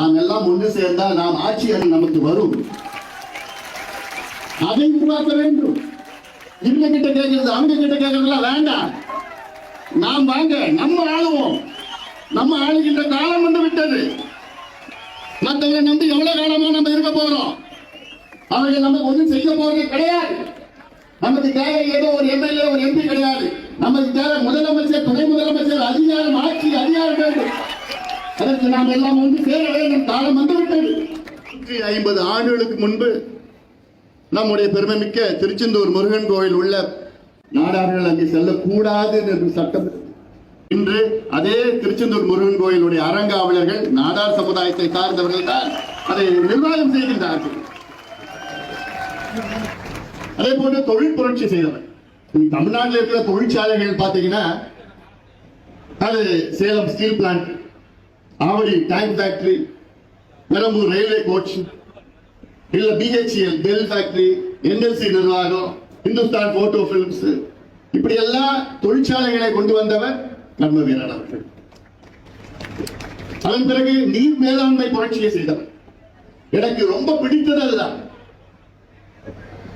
நாம் எல்லாம் ஒன்று சேர்ந்தால் நாம் ஆட்சி அது நமக்கு வரும். அதை உருவாக்க வேண்டும். இவங்க கிட்ட கேட்கறது அவங்க கிட்ட கேட்கறதுலாம் வேண்டாம். நாம் வாங்க நம்ம ஆளுவோம். நம்ம ஆளுகின்ற காலம் வந்து விட்டது. மற்றவங்க நம்பி எவ்வளவு காலமா நம்ம இருக்க போறோம்? அவர்கள் நமக்கு ஒன்றும் செய்ய போறது கிடையாது. நமக்கு தேவை ஏதோ ஒரு எம்எல்ஏ ஒரு எம்பி கிடையாது. நமக்கு தேவை முதலமைச்சர் துணை முதலமைச்சர் அதிகாரம் ஆட்சி அதிகாரம் வேண்டும். அதற்கு நாம் எல்லாம் ஒன்று சேர வேண்டும். காலம் வந்துவிட்டது. நூற்றி ஐம்பது ஆண்டுகளுக்கு முன்பு நம்முடைய பெருமைமிக்க திருச்செந்தூர் முருகன் கோயில் உள்ள நாடார்கள் அங்கே செல்லக்கூடாது என்று சட்டம். இன்று அதே திருச்செந்தூர் முருகன் கோயிலுடைய அறங்காவலர்கள் நாடார் சமுதாயத்தை சார்ந்தவர்கள் தான் அதை நிர்வாகம் செய்கின்றார்கள். அதே போன்று தொழில் புரட்சி செய்தவர். தமிழ்நாட்டில் இருக்கிற தொழிற்சாலைகள் பார்த்தீங்கன்னா அது Salem steel plant. Avadi tank factory Perambur railway coach இல்ல பிஹெச்எல் பெல் ஃபேக்டரி என்எல்சி நிர்வாகம் இந்துஸ்தான் போட்டோ பிலிம்ஸ் இப்படி எல்லாம் தொழிற்சாலைகளை கொண்டு வந்தவர் கர்ம வீரர் அவர்கள். அதன் பிறகு நீர் மேலாண்மை புரட்சியை செய்தவர். எனக்கு ரொம்ப பிடித்தது அதுதான்.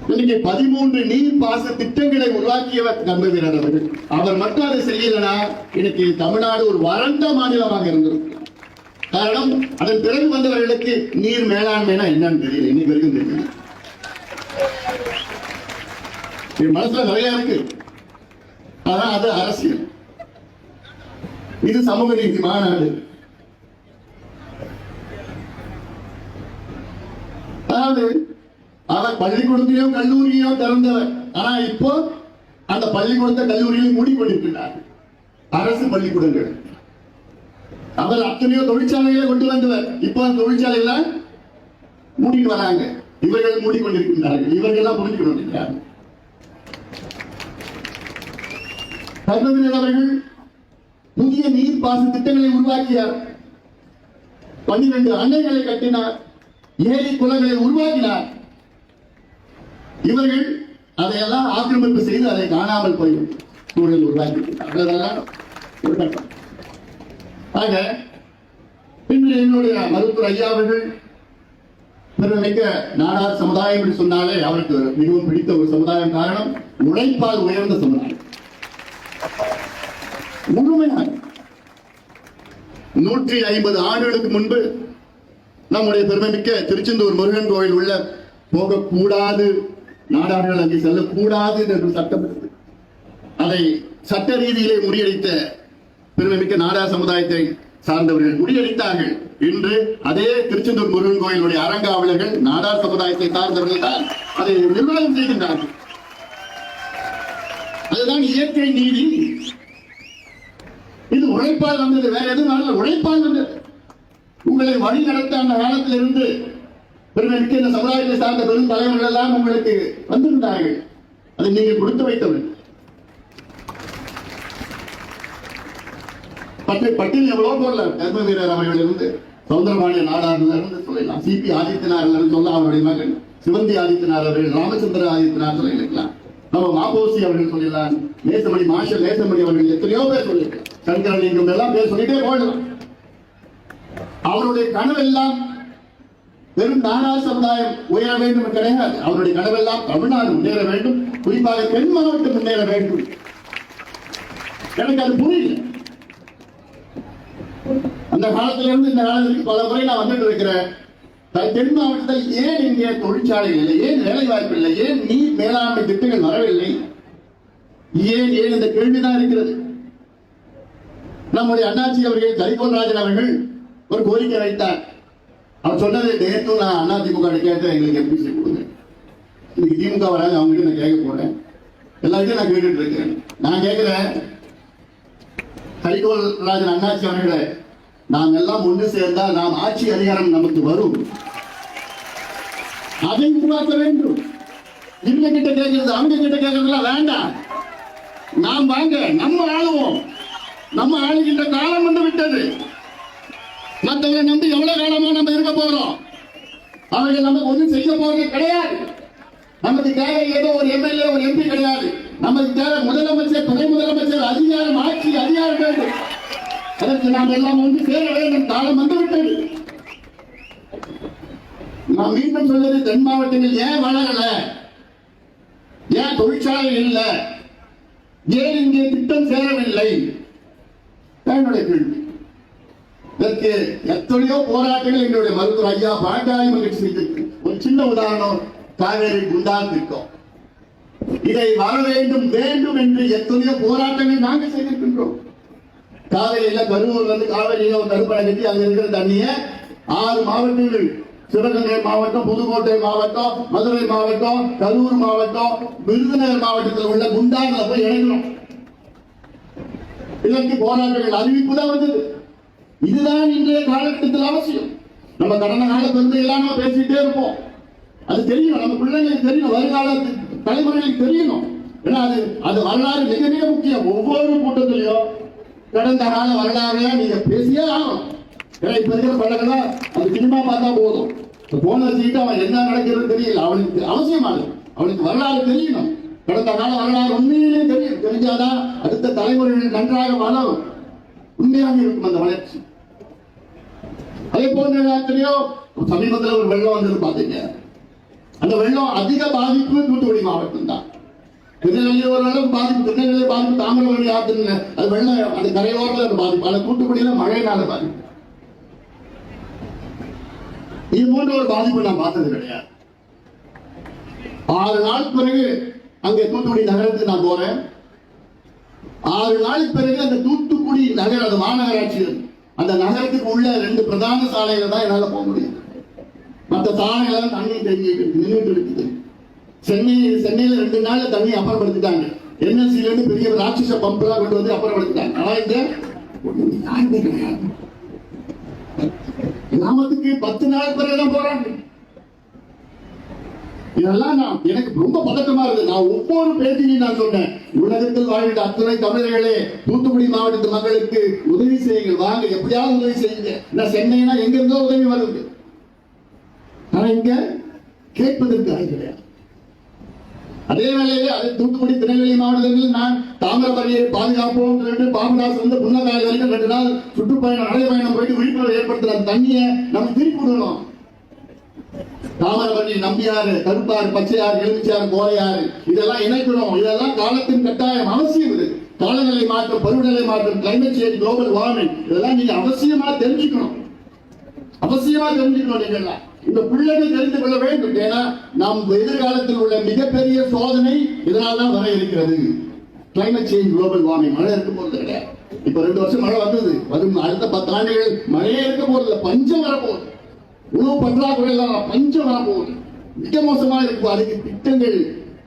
இன்னைக்கு பதிமூன்று நீர் பாச திட்டங்களை உருவாக்கியவர் கர்ம வீரர் அவர்கள். அவர் மட்டும் அதை செய்யலனா இன்னைக்கு தமிழ்நாடு ஒரு வறண்ட மாநிலமாக இருந்திருக்கும். காரணம் அதன் பிறகு வந்தவர்களுக்கு நீர் மேலாண்மைனா என்னன்னு தெரியல. இன்னைக்கு வரைக்கும் தெரியல என் மனசுல நிறைய இருக்கு. ஆனா அது அரசியல். இது சமூக நீதி மாநாடு. அதாவது அவர் பள்ளிக்கூடத்தையோ கல்லூரியோ திறந்தவர் ஆனா இப்போ அந்த பள்ளிக்கூடத்தை கல்லூரியில் மூடிக்கொண்டிருக்கிறார் அரசு பள்ளிக்கூடங்கள். அவர் அத்தனையோ தொழிற்சாலைகளை கொண்டு வந்தவர். இப்போ அந்த தொழிற்சாலைகளை மூடிட்டு வராங்க. இவர்கள் மூடிக்கொண்டிருக்கின்றார்கள். இவர்கள் எல்லாம் புரிஞ்சுக்கணும் கொண்டிருக்கிறார்கள். கர்மவீரர் அவர்கள் புதிய நீர் திட்டங்களை உருவாக்கியார் பன்னிரண்டு அணைகளை கட்டினார். ஏழை குளங்களை உருவாக்கினார். இவர்கள் அதையெல்லாம் ஆக்கிரமிப்பு செய்து அதை காணாமல் போய் சூழல் உருவாக்கி அவ்வளவுதான். ஒரு கட்டம். ஆக பின்பு என்னுடைய மருத்துவர் ஐயா அவர்கள் பெருமிக்க நாடார் சமுதாயம் என்று சொன்னாலே அவருக்கு மிகவும் பிடித்த ஒரு சமுதாயம் காரணம் உழைப்பால் உயர்ந்த சமுதாயம். முழுமையாக நூற்றி ஐம்பது ஆண்டுகளுக்கு முன்பு நம்முடைய பெருமைமிக்க திருச்செந்தூர் முருகன் கோயில் உள்ள போகக்கூடாது நாடார்கள் அங்கே செல்லக்கூடாது என்று சட்டம் அதை சட்ட ரீதியிலே முறியடித்த பெருமைமிக்க நாடார் சமுதாயத்தை சார்ந்தவர்கள் முறியடித்தார்கள் இன்று அதே திருச்செந்தூர் முருகன் கோயிலுடைய அறங்காவலர்கள் நாடார் சமுதாயத்தை சார்ந்தவர்கள் தான் அதை நிர்வாகம் செய்கின்றார்கள். அதுதான் இயற்கை நீதி. இது உழைப்பால் வந்தது வேற எதுவும் வரல உழைப்பால் வந்தது. உங்களை வழி நடத்த அந்த காலத்தில் இருந்து பெருமைக்கு இந்த சமுதாயத்தை சார்ந்த பெரும் தலைவர்கள் எல்லாம் உங்களுக்கு வந்திருந்தார்கள். அதை நீங்கள் கொடுத்து வைத்தவர்கள். பட்டை பட்டியல் எவ்வளவோ போடல கர்ம வீரர் அவர்கள் இருந்து சௌந்தரபாண்டிய சொல்லலாம். சிபி ஆதித்யநாதர் சொல்ல அவருடைய மகன் சிவந்தி ஆதித்யநாத் அவர்கள் ராமச்சந்திர ஆதித்யநாத் சொல்லியிருக்கலாம் நம்ம மாபோசி அவர்கள் சொல்லிடலாம். நேசமணி மாஷல் நேசமணி அவர்கள் எத்தனையோ பேர் சொல்லியிருக்கலாம் சங்கரலிங்கம் எல்லாம் பேர் சொல்லிட்டே போயிடலாம். அவருடைய கனவெல்லாம் வெறும் நாடார் சமுதாயம் உயர வேண்டும் கிடையாது. அவருடைய கனவெல்லாம் தமிழ்நாடு முன்னேற வேண்டும். குறிப்பாக தென் மாவட்டம் முன்னேற வேண்டும். எனக்கு அது புரியல. அந்த காலத்துல இருந்து இந்த காலத்துக்கு பல முறை நான் வந்துட்டு இருக்கிறேன். தென் மாவட்டத்தில் ஏன் இங்கே தொழிற்சாலைகள் இல்லை? ஏன் வேலை வாய்ப்பு இல்லை? ஏன் நீர் மேலாண்மை திட்டங்கள் வரவில்லை? ஏன் ஏன் இந்த கேள்விதான் இருக்கிறது? நம்முடைய அண்ணாச்சி அவர்கள் கரிகோல்ராஜன் அவர்கள் ஒரு கோரிக்கை வைத்தார். அவர் சொன்னது நேற்று நான் அதிமுக கேட்டேன். எங்களுக்கு எம்பிசி கொடுங்க? இன்னைக்கு திமுக வராங்க அவங்ககிட்ட நான் கேட்க போறேன். எல்லாருக்கும் நான் கேட்டுட்டு இருக்கிறேன். நான் கேட்கிறேன் கரிகோல் ராஜன் அண்ணாச்சி அவர்களே நாம் எல்லாம் ஒன்று சேர்ந்தால் நாம் ஆட்சி அதிகாரம் நமக்கு வரும். அதை உருவாக்க வேண்டும். இவங்க கிட்ட கேட்கறது அவங்க கிட்ட கேட்கறதுலாம் வேண்டாம். நாம் வாங்க நம்ம ஆளுவோம். நம்ம ஆளுகின்ற காலம் வந்து விட்டது. மற்றவங்க நம்பி எவ்வளவு காலமா நம்ம இருக்க போறோம்? அவர்கள் நமக்கு ஒன்றும் செய்ய போறது கிடையாது. நமக்கு தேவை ஏதோ ஒரு எம்எல்ஏ ஒரு எம்பி கிடையாது. நமக்கு தேவை முதலமைச்சர் துணை முதலமைச்சர் அதிகாரம் ஆட்சி அதிகாரம் வேண்டும். அதற்கு நாம் எல்லாம் ஒன்று சேர வேண்டும். காலம் வந்துவிட்டது. நான் மீண்டும் சொல்வது தென் மாவட்டங்கள் ஏன் வளரல ஏன் தொழிற்சாலை இல்லை? ஏன் இங்கே திட்டம் சேரவில்லை? என்னுடைய கேள்வி. இதற்கு எத்தனையோ போராட்டங்கள் எங்களுடைய மருத்துவர் ஐயா பாண்டாய் மகிழ்ச்சி ஒரு சின்ன உதாரணம். காவேரி குண்டான் இதை வர வேண்டும் வேண்டும் என்று எத்தனையோ போராட்டங்கள் நாங்கள் செய்திருக்கின்றோம். காவேரியில கரூர்ல வந்து காவேரியில ஒரு தடுப்பணை கட்டி அங்க இருக்கிற தண்ணிய ஆறு மாவட்டங்கள் சிவகங்கை மாவட்டம் புதுக்கோட்டை மாவட்டம் மதுரை மாவட்டம் கரூர் மாவட்டம் விருதுநகர் மாவட்டத்தில் உள்ள குண்டாங்க போய் இணைக்கணும். இதற்கு போராட்டங்கள் அறிவிப்பு தான் வந்தது. இதுதான் இன்றைய காலகட்டத்தில் அவசியம். நம்ம கடந்த கால வந்து எல்லாம் பேசிட்டே இருப்போம். அது தெரியணும் நம்ம பிள்ளைங்களுக்கு தெரியணும் வருங்கால தலைமுறைகளுக்கு தெரியணும் ஏன்னா அது அது வரலாறு மிக மிக முக்கியம். ஒவ்வொரு கூட்டத்திலையும் கடந்த கால வரலாறு நீங்க பேசியே ஆகணும். ஏன்னா இப்ப இருக்கிற பழக்கெல்லாம் அது சினிமா பார்த்தா போதும். போன வச்சுக்கிட்டு அவன் என்ன நடக்கிறது தெரியல. அவனுக்கு அவசியமானது அவனுக்கு வரலாறு தெரியணும். கடந்த கால வரலாறு உண்மையிலேயே தெரியும். தெரிஞ்சாதான் அடுத்த தலைமுறைகள் நன்றாக வளரும். உண்மையாக இருக்கும் அந்த வளர்ச்சி. அதே போன்ற எத்தனையோ சமீபத்தில் ஒரு வெள்ளம் வந்தது பார்த்தீங்க. அந்த வெள்ளம் அதிக பாதிப்பு தூத்துக்குடி மாவட்டம் தான். திருநெல்வேலி ஓரளவு பாதிப்பு திருநெல்வேலி பாதிப்பு தாமிரபரணி ஆற்றுல அது வெள்ளம் அது கரையோரத்தில் அது பாதிப்பு. ஆனால் தூத்துக்குடியில் மழையினால பாதிப்பு. இது போன்ற ஒரு பாதிப்பு நான் பார்த்தது கிடையாது. ஆறு நாள் பிறகு அங்கே தூத்துக்குடி நகரத்துக்கு நான் போறேன். ஆறு நாளுக்கு பிறகு அந்த தூத்துக்குடி நகர் அந்த மாநகராட்சி அந்த நகரத்துக்கு உள்ள ரெண்டு பிரதான சாலையில தான் என்னால் போக முடியும். மற்ற சாலையில தான் தண்ணி தெரிஞ்சுட்டு நின்றுட்டு இருக்குது சென்னை சென்னையில ரெண்டு நாள்ல தண்ணி அப்புறப்படுத்திட்டாங்க. என்எல்சில இருந்து பெரிய ராட்சச பம்ப் எல்லாம் கொண்டு வந்து அப்புறப்படுத்திட்டாங்க. ஆனா இங்க யாருமே கிடையாது. கிராமத்துக்கு பத்து நாள் பிறகுதான் போறாங்க. இதெல்லாம் நான் எனக்கு ரொம்ப பதட்டமா இருக்கு நான் ஒவ்வொரு பேட்டிலையும் நான் சொன்னேன். உலகத்தில் வாழ்கிற அத்தனை தமிழர்களே தூத்துக்குடி மாவட்டத்து மக்களுக்கு உதவி செய்யுங்கள் வாங்க எப்படியாவது உதவி செய்யுங்க. நான் சென்னைனா எங்க இருந்தோ உதவி வருது. ஆனா இங்க கேட்பதற்கு ஆள் கிடையாது அதே வேளையிலே அது தூத்துக்குடி திருநெல்வேலி மாவட்டத்தில் நான் தாமிரபரணியை பாதுகாப்போம் என்று பாபுதாஸ் வந்து முன்னதாய் வரைக்கும் ரெண்டு நாள் சுற்றுப்பயணம் நடைபயணம் போயிட்டு விழிப்புணர்வு ஏற்படுத்துற தண்ணியை நம்ம திருப்பி விடணும் தாமிரபரணி நம்பியாறு கருப்பாறு பச்சையாறு எலுமிச்சாறு கோரையாறு இதெல்லாம் இணைக்கணும் இதெல்லாம் காலத்தின் கட்டாயம் அவசியம் இது. காலநிலை மாற்றம் பருவநிலை மாற்றம் கிளைமேட் சேஞ்ச் குளோபல் வார்மிங் இதெல்லாம் நீங்க அவசியமா தெரிஞ்சுக்கணும். அவசியமா தெரிஞ்சுக்கணும் நீங்க எல்லாம். இந்த பிள்ளைகள் தெரிந்து கொள்ள வேண்டும். ஏன்னா நாம் எதிர்காலத்தில் உள்ள மிகப்பெரிய சோதனை இதனால் தான் வர இருக்கிறது. கிளைமேட் சேஞ்ச் குளோபல் வார்மிங் மழை இருக்க போறது கிடையாது இப்ப ரெண்டு வருஷம் மழை வந்தது. வரும் அடுத்த பத்து ஆண்டுகள் மழையே இருக்க போறது பஞ்சம் வரப்போகுது. உணவு பற்றாக்குறை பஞ்சம் வரப்போகுது. மிக மோசமா இருக்கும் அதுக்கு திட்டங்கள்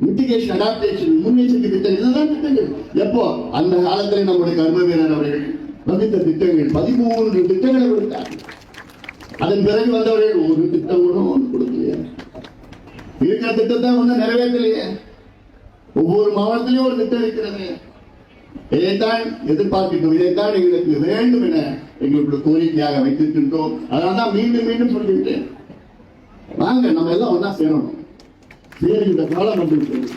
மிட்டிகேஷன் அடாப்டேஷன் முன்னெச்சரிக்கை திட்டங்கள் இதுதான் திட்டங்கள். எப்போ? அந்த காலத்தில் நம்முடைய கர்ம வீரர் அவர்கள் வகுத்த திட்டங்கள் பதிமூன்று திட்டங்களை கொடுத்தார்கள் அதன் பிறகு வந்தவர்கள் ஒரு திட்டம் கூட ஒன்று கொடுக்கலையே. இருக்கிற திட்டத்தை ஒன்றும் நிறைவேற்றலையே. ஒவ்வொரு மாவட்டத்திலையும் ஒரு திட்டம் இருக்கிறது. இதைத்தான் எதிர்பார்க்கின்றோம். இதைத்தான் எங்களுக்கு வேண்டும் என எங்களுடைய கோரிக்கையாக வைத்திருக்கின்றோம். அதனால தான் மீண்டும் மீண்டும் சொல்லிவிட்டேன் வாங்க நம்ம எல்லாம் ஒண்ணா சேரணும். சேருகின்ற காலம் வந்திருக்கிறது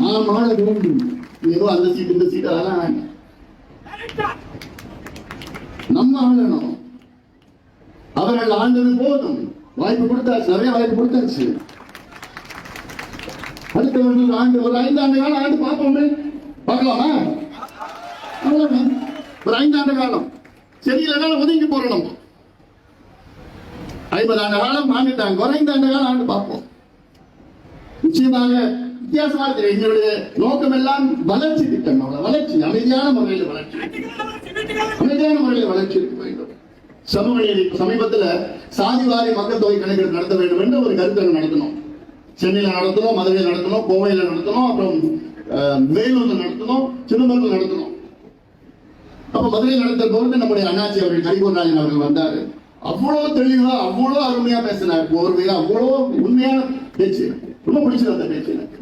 நாம் ஆள வேண்டும். ஏதோ அந்த சீட் இந்த சீட் அதெல்லாம் நம்ம ஆளணும். அவர்கள் ஆண்டது போதும். வாய்ப்பு கொடுத்தாச்சு நிறைய வாய்ப்பு கொடுத்தாச்சு. அடுத்தவர்கள் ஆண்டு ஒரு ஐந்தாண்டு காலம் ஆண்டு பார்ப்போமே. பார்க்கலாமா? ஒரு ஐந்தாண்டு காலம். சரியில்லைனா ஒதுங்கி போறோம் நம்ம ஐம்பது ஆண்டு காலம் ஆண்டுட்டாங்க. ஒரு ஐந்தாண்டு காலம் ஆண்டு பார்ப்போம். நிச்சயமாக வித்தியாசமா இருக்கு எங்களுடைய நோக்கம் எல்லாம் வளர்ச்சி திட்டம். வளர்ச்சி. அமைதியான முறையில் வளர்ச்சி. அமைதியான முறையில் வளர்ச்சி இருக்க வேண்டும். சமூக நீதி சமீபத்துல சாதிவாரி மக்கள் தொகை கணக்கெடுப்பு நடத்த வேண்டும் என்று ஒரு கருத்தரங்கு நடத்தணும். சென்னையில நடத்தணும் மதுரையில் நடத்தணும் கோவையில நடத்தணும் அப்புறம் அஹ், வேலூர்ல நடத்தணும் சிதம்பரத்தில் நடத்தணும். அப்ப மதுரையில் நடத்த போது நம்முடைய அண்ணாச்சி அவர்கள் கரிகோராஜன் அவர்கள் வந்தாரு. அவ்வளவு தெளிவா அவ்வளவு அருமையா பேசினார். போர்வையா அவ்வளவு உண்மையான பேச்சு. ரொம்ப பிடிச்சது அந்த பேச்சு எனக்கு.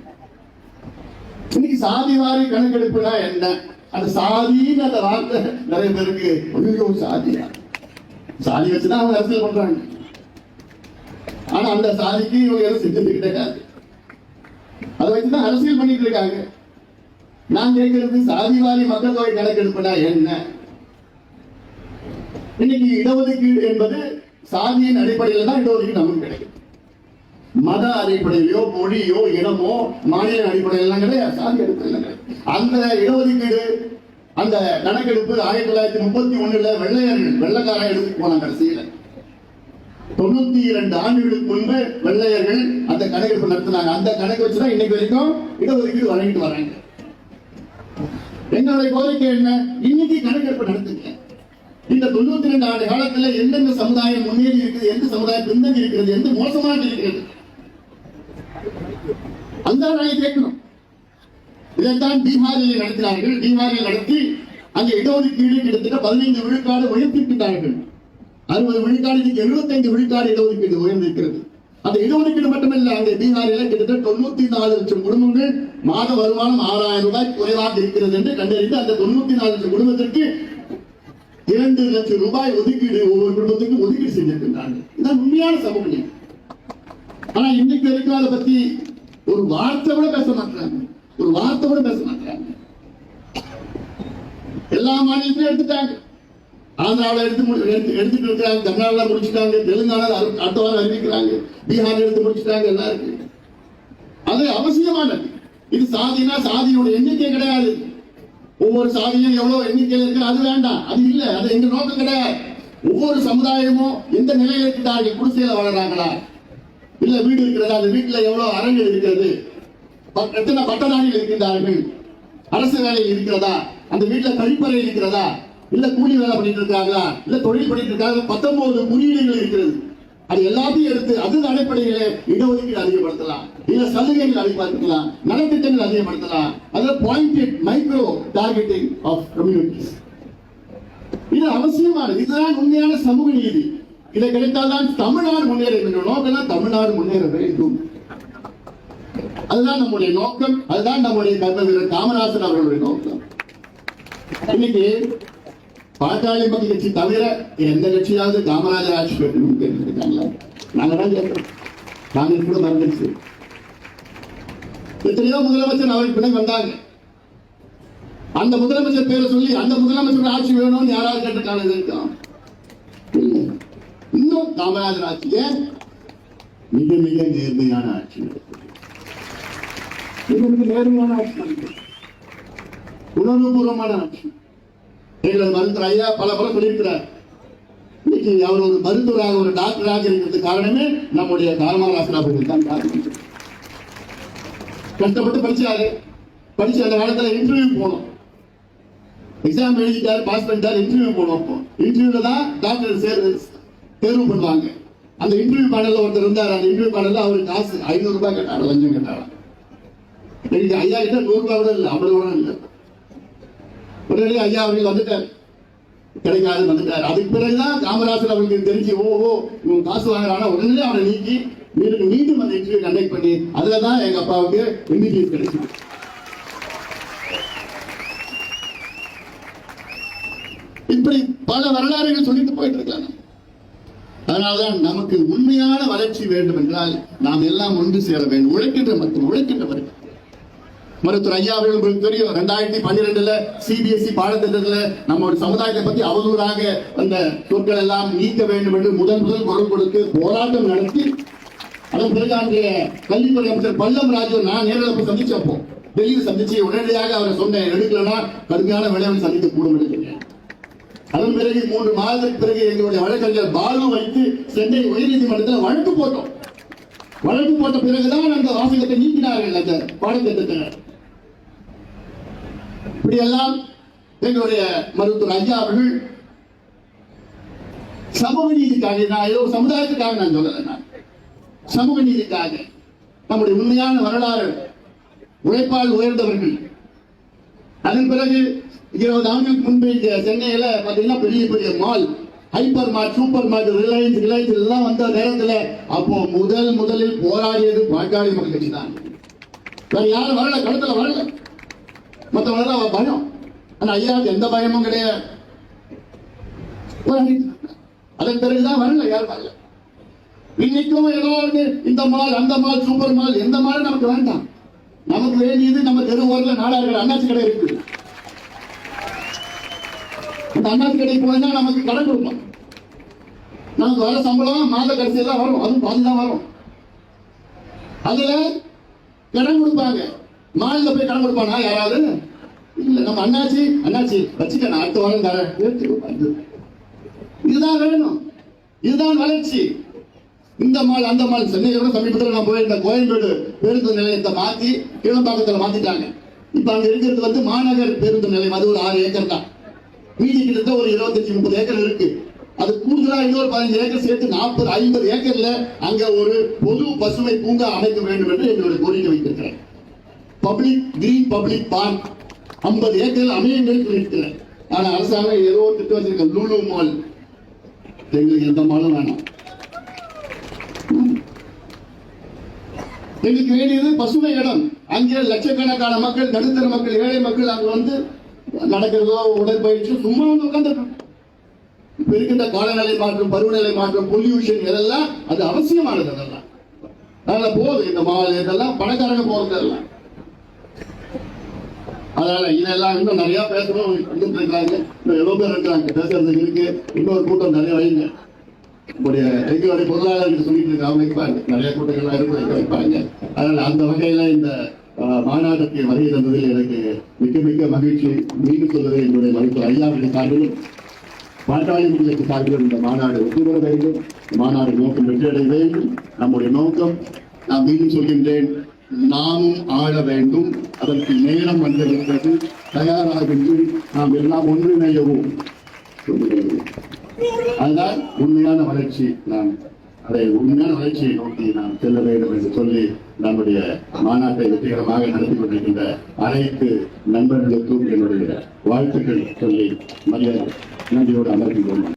இன்னைக்கு சாதிவாரி கணக்கெடுப்புனா என்ன? அந்த சாதின்னு அந்த வார்த்தை நிறைய பேருக்கு ஐயோ சாதியா? சாதி வச்சுதான் அவங்க அரசியல் பண்றாங்க. ஆனா அந்த சாதிக்கு இவங்க எதுவும் செஞ்சது கிடையாது. அதை வச்சுதான் அரசியல் பண்ணிட்டு இருக்காங்க. நான் கேட்கறது சாதிவாரி மக்கள் தொகை கணக்கெடுப்புனா என்ன? இன்னைக்கு இடஒதுக்கீடு என்பது சாதியின் அடிப்படையில் தான் இடஒதுக்கீடு நமக்கு கிடைக்கும் மத அடிப்படையிலோ மொழியோ இனமோ மாநில அடிப்படையில் கிடையாது. சாதி அடிப்படையில் அந்த இடஒதுக்கீடு அந்த கணக்கெடுப்பு ஆயிரத்தி தொள்ளாயிரத்தி முப்பத்தி ஒண்ணுல வெள்ளையர்கள் வெள்ளக்காரன் எடுத்து போனாங்க கடைசியில தொண்ணூத்தி இரண்டு ஆண்டுகளுக்கு முன்பு வெள்ளையர்கள் அந்த கணக்கெடுப்பு நடத்தினாங்க. அந்த கணக்கு வச்சுதான் இன்னைக்கு வரைக்கும் இடஒதுக்கீடு வழங்கிட்டு வராங்க. எங்களுடைய கோரிக்கை என்ன? இன்னைக்கு கணக்கெடுப்பு நடத்துங்க. இந்த தொண்ணூத்தி ரெண்டு ஆண்டு காலத்துல எந்தெந்த சமுதாயம் முன்னேறி இருக்குது எந்த சமுதாயம் பின்தங்கி இருக்கிறது எந்த மோசமாக இருக்கிறது? அந்த கேட்கணும். இதைத்தான் பீகாரில் நடத்தினார்கள். பீகாரில் நடத்தி அங்கே இடஒதுக்கீடு கிட்டத்தட்ட பதினைந்து விழுக்காடு உயர்த்திவிட்டார்கள் அறுபது விழுக்காடு இன்னைக்கு எழுபத்தைந்து விழுக்காடு இடஒதுக்கீடு உயர்ந்திருக்கிறது. அந்த இடஒதுக்கீடு மட்டுமல்ல அங்கே பீகாரில் கிட்டத்தட்ட தொண்ணூத்தி நாலு லட்சம் குடும்பங்கள் மாத வருமானம் ஆறாயிரம் ரூபாய் குறைவாக இருக்கிறது என்று கண்டறிந்து அந்த தொண்ணூத்தி நாலு லட்சம் குடும்பத்திற்கு இரண்டு லட்சம் ரூபாய் ஒதுக்கீடு ஒவ்வொரு குடும்பத்துக்கும் ஒதுக்கீடு செஞ்சிருக்கின்றார்கள் இதான் உண்மையான சமூக நீதி ஆனா இன்னைக்கு வரைக்கும் அதை பத்தி ஒரு வார்த்தை கூட பேச மாட்டாங்க. ஒரு வார்த்தை கூட பேச மாட்டாங்க எல்லா மாநிலத்திலும் எடுத்துட்டாங்க. ஆந்திராவில் எடுத்து எடுத்து எடுத்துட்டு இருக்கிறாங்க. தமிழ்நாடுல முடிச்சுட்டாங்க. தெலுங்கானா அடுத்த வாரம் அறிவிக்கிறாங்க. பீகார் எடுத்து முடிச்சுட்டாங்க எல்லாம் இருக்கு அது அவசியமானது. இது சாதினா சாதியோட எண்ணிக்கை கிடையாது. ஒவ்வொரு சாதியும் எவ்வளவு எண்ணிக்கையில் இருக்கு அது வேண்டாம். அது இல்ல. அது எங்க நோக்கம் கிடையாது. ஒவ்வொரு சமுதாயமும் எந்த நிலையில இருக்கிறார்கள் குடிசையில வளர்றாங்களா இல்ல வீடு இருக்கிறதா? அந்த வீட்டுல எவ்வளவு அரங்கு இருக்கிறது? எத்தனை பட்டதாரிகள் இருக்கின்றார்கள்? அரசு வேலையில் இருக்கிறதா? அந்த வீட்டுல கழிப்பறை இருக்கிறதா? இல்ல கூலி வேலை பண்ணிட்டு இருக்காங்களா? இல்ல தொழில் பண்ணிட்டு இருக்காங்க பத்தொன்பது குறியீடுகள் இருக்கிறது. அது எல்லாத்தையும் எடுத்து அது அடிப்படையில இடஒதுக்கீடு அதிகப்படுத்தலாம். இல்ல சலுகைகள் அதிகப்படுத்தலாம். நலத்திட்டங்கள் அதிகப்படுத்தலாம். அதுல pointed micro targeting of communities இது அவசியமானது. இதுதான் உண்மையான சமூக நீதி. இதை கிடைத்தால்தான் தமிழ்நாடு முன்னேற வேண்டும். நோக்கம் தமிழ்நாடு முன்னேற வேண்டும். அதுதான் நம்முடைய நோக்கம் அதுதான் நம்முடைய கர்ம வீரர் காமராசன் அவர்களுடைய நோக்கம். இன்னைக்கு பாட்டாளி மக்கள் கட்சி தவிர எந்த கட்சியாவது காமராஜர் ஆட்சி பெற்றணும்னு கேட்டுருக்காங்களா நாங்க தான் கேட்கிறோம் காங்கிரஸ் கூட மறந்துருச்சு எத்தனையோ முதலமைச்சர் அவருக்கு பின்னாடி வந்தாங்க. அந்த முதலமைச்சர் பேரை சொல்லி அந்த முதலமைச்சர் ஆட்சி வேணும்னு யாராவது கேட்டிருக்காங்க இது இன்னும் காமராஜர் ஆட்சியே மிக மிக நேர்மையான ஆட்சி இது மிக நேர்மையான ஆட்சி. உணர்வுபூர்வமான ஆட்சி. எங்களது மருத்துவர் ஐயா பல பல சொல்லியிருக்கிறார். இன்னைக்கு அவர் ஒரு மருத்துவராக ஒரு டாக்டராக இருக்கிறது காரணமே நம்முடைய காமராசர் அவர்கள் தான் காரணம். கஷ்டப்பட்டு படிச்சாரு. படிச்சு அந்த காலத்துல இன்டர்வியூ போனோம். எக்ஸாம் எழுதிட்டாரு பாஸ் பண்ணிட்டாரு இன்டர்வியூ போனோம் அப்போ. இன்டர்வியூல தான் டாக்டர் சேர் தேர்வு பண்ணுவாங்க. அந்த இன்டர்வியூ பேனல்ல ஒருத்தர் இருந்தார். அந்த இன்டர்வியூ பேனல்ல அவருக்கு காசு ஐநூறு ரூபாய் கேட்டாரு லஞ்சம் கேட்டாரா இன்னைக்கு ஐயா கிட்ட நூறு ரூபா கூட இல்லை ஐம்பது கூட இல்லை. உடனடியே ஐயா அவர்கள் வந்துட்டார். கிடைக்காது வந்துட்டார். அதுக்கு பிறகுதான் காமராசர் அவர்களுக்கு தெரிஞ்சு ஓ ஓ இவன் காசு வாங்குறானா உடனே அவனை நீக்கி மீண்டும் மீண்டும் அந்த இன்டர்வியூ கண்டக்ட் பண்ணி அதுல தான் எங்க அப்பாவுக்கு எம்பிபிஎஸ் கிடைச்சது. இப்படி பல வரலாறுகள் சொல்லிட்டு போயிட்டு இருக்கலாம் அதனால்தான் நமக்கு உண்மையான வளர்ச்சி வேண்டும் என்றால் நாம் எல்லாம் ஒன்று சேர வேண்டும். உழைக்கின்ற மற்றும் உழைக்கின்றவர்கள். மருத்துவர் ஐயா அவர்கள் உங்களுக்கு தெரியும் ரெண்டாயிரத்தி பன்னிரெண்டுல சிபிஎஸ்இ பாடத்திட்டத்துல நம்முடைய சமுதாயத்தை பத்தி அவதூறாக அந்த சொற்கள் எல்லாம் நீக்க வேண்டும் என்று முதல் முதல் குரல் கொடுத்து போராட்டம் நடத்தி அதன் பிறகு அன்றைய கல்வித்துறை அமைச்சர் பல்லம் ராஜு நான் நேரில் போய் சந்திச்சப்போ டெல்லியில் சந்திச்சு உடனடியாக அவரை சொன்னேன் எடுக்கலன்னா கடுமையான விளைவில் சந்திக்க கூடும் என்று அதன் பிறகு மூன்று மாதத்துக்கு பிறகு எங்களுடைய வழக்கறிஞர் பாலு வைத்து சென்னை உயர்நீதிமன்றத்தில் வழக்கு போட்டோம். வழக்கு போட்ட பிறகுதான் அந்த வாசகத்தை நீக்கினார்கள் அந்த பாடத்திட்டத்தை இப்படியெல்லாம் எங்களுடைய மருத்துவர் ஐயா அவர்கள் சமூக நீதிக்காக நான் ஏதோ சமுதாயத்துக்காக நான் சொல்லலை நான். சமூக நீதிக்காக. நம்முடைய உண்மையான வரலாறு உழைப்பால் உயர்ந்தவர்கள். அதன் பிறகு இருபது ஆண்டுக்கு முன்பு இங்க சென்னையில பாத்தீங்கன்னா பெரிய பெரிய mall hyper mart super mart Reliance Reliance எல்லாம் வந்த நேரத்தில் அப்போ முதல் முதலில் போராடியது பாட்டாளி மக்கள் கட்சி தான். வேற யாரும் வரல களத்துல வரல. மற்றவங்க அவ பயம். ஆனா ஐயாவுக்கு எந்த பயமும் கிடையாது. அதன் பிறகுதான் வரல யாரும் வரல. இன்னைக்கும் ஏதோ இந்த மால் அந்த மால் சூப்பர் மால் எந்த மால் நமக்கு வேண்டாம். நமக்கு வேண்டியது நம்ம தெரு ஓரத்துல நாடார்கள் அண்ணாச்சி கடை இருக்கு அந்த அண்ணாச்சி கடைக்கு போனா நமக்கு கடன் கொடுப்போம். நமக்கு வர சம்பளம் மாத கடைசியில் தான் வரும். அதுவும் பாதி தான் வரும். அதுல கடன் கொடுப்பாங்க. மாநில போய் கடன் கொடுப்பானா யாராவது? இல்ல நம்ம அண்ணாச்சி அண்ணாச்சி வச்சுக்க நான் அடுத்த வாரம் தரேன். இதுதான் வேணும். இதுதான் வளர்ச்சி. இந்த மால் அந்த மால் சென்னையோட சமீபத்தில் நான் போயிருந்த கோயம்பேடு பேருந்து நிலையத்தை மாத்தி கீழம்பாக்கத்தில் மாத்திட்டாங்க. இப்ப அங்க இருக்கிறது வந்து மாநகர் பேருந்து நிலையம். அது ஒரு ஆறு ஏக்கர் தான். மீதி கிட்ட ஒரு இருபத்தஞ்சு முப்பது ஏக்கர் இருக்கு. அது கூடுதலா இன்னொரு பதினஞ்சு ஏக்கர் சேர்த்து நாற்பது ஐம்பது ஏக்கர்ல அங்க ஒரு பொது பசுமை பூங்கா அமைக்க வேண்டும் என்று என்னுடைய கோரிக்கை வைத்திருக்கிறேன். Public green public park. ஐம்பது ஏக்கர் அமையுங்கள் சொல்லியிருக்கிறேன் ஆனா அரசாங்கம் ஏதோ ஒரு திட்டம் வச்சிருக்க லூலு மால். எங்களுக்கு எந்த மாலும் வேணாம். எங்களுக்கு வேண்டியது பசுமை இடம். அங்கே லட்சக்கணக்கான மக்கள் நடுத்தர மக்கள் ஏழை மக்கள் அங்க வந்து நடக்கிறதோ உடற்பயிற்சி சும்மா வந்து உட்காந்துருக்கோம் இருக்கின்ற காலநிலை மாற்றம் பருவநிலை மாற்றம் பொல்யூஷன் இதெல்லாம் அது அவசியமானது அதெல்லாம். அதனால போகுது இந்த மால் இதெல்லாம் பணக்காரங்க போறது எல்லாம் அதனால இதெல்லாம் இன்னும் நிறைய பேசணும் வந்துட்டு இருக்காங்க இன்னும் எவ்வளவு பேர் இருக்காங்க பேசுறதுக்கு இருக்கு. இன்னொரு கூட்டம் நிறைய வைங்க. நம்முடைய எங்களுடைய பொருளாளர்கள் சொல்லிட்டு இருக்க அவங்க வைப்பாங்க. நிறைய கூட்டங்கள்லாம் இருந்து வைக்க வைப்பாங்க. அதனால அந்த வகையில இந்த மாநாட்டுக்கு வருகை தந்ததில் எனக்கு மிக்க மிக்க மகிழ்ச்சி. மீண்டும் சொல்வது என்னுடைய மதிப்பு ஐயாவுடைய சார்பிலும் பாட்டாளி மக்களுக்கு சார்பிலும் இந்த மாநாடு வெற்றி பெற வேண்டும் மாநாடு நோக்கம் வெற்றியடைய வேண்டும் நம்முடைய நோக்கம் நான் மீண்டும் சொல்கின்றேன். நாமும் ஆள வேண்டும். அதற்கு நேரம் வந்திருக்கிறது. தயாராகின்றி நாம் எல்லாம் ஒன்றிணையவும். அதுதான் உண்மையான வளர்ச்சி. நாம் அதை உண்மையான வளர்ச்சியை நோக்கி நாம் செல்ல வேண்டும் என்று சொல்லி நம்முடைய மாநாட்டை வெற்றிகரமாக நடத்தி கொண்டிருக்கின்ற அனைத்து நண்பர்களுக்கும் என்னுடைய வாழ்த்துக்கள் சொல்லி மரியாதை நன்றியோடு அமர்கின்றோம்.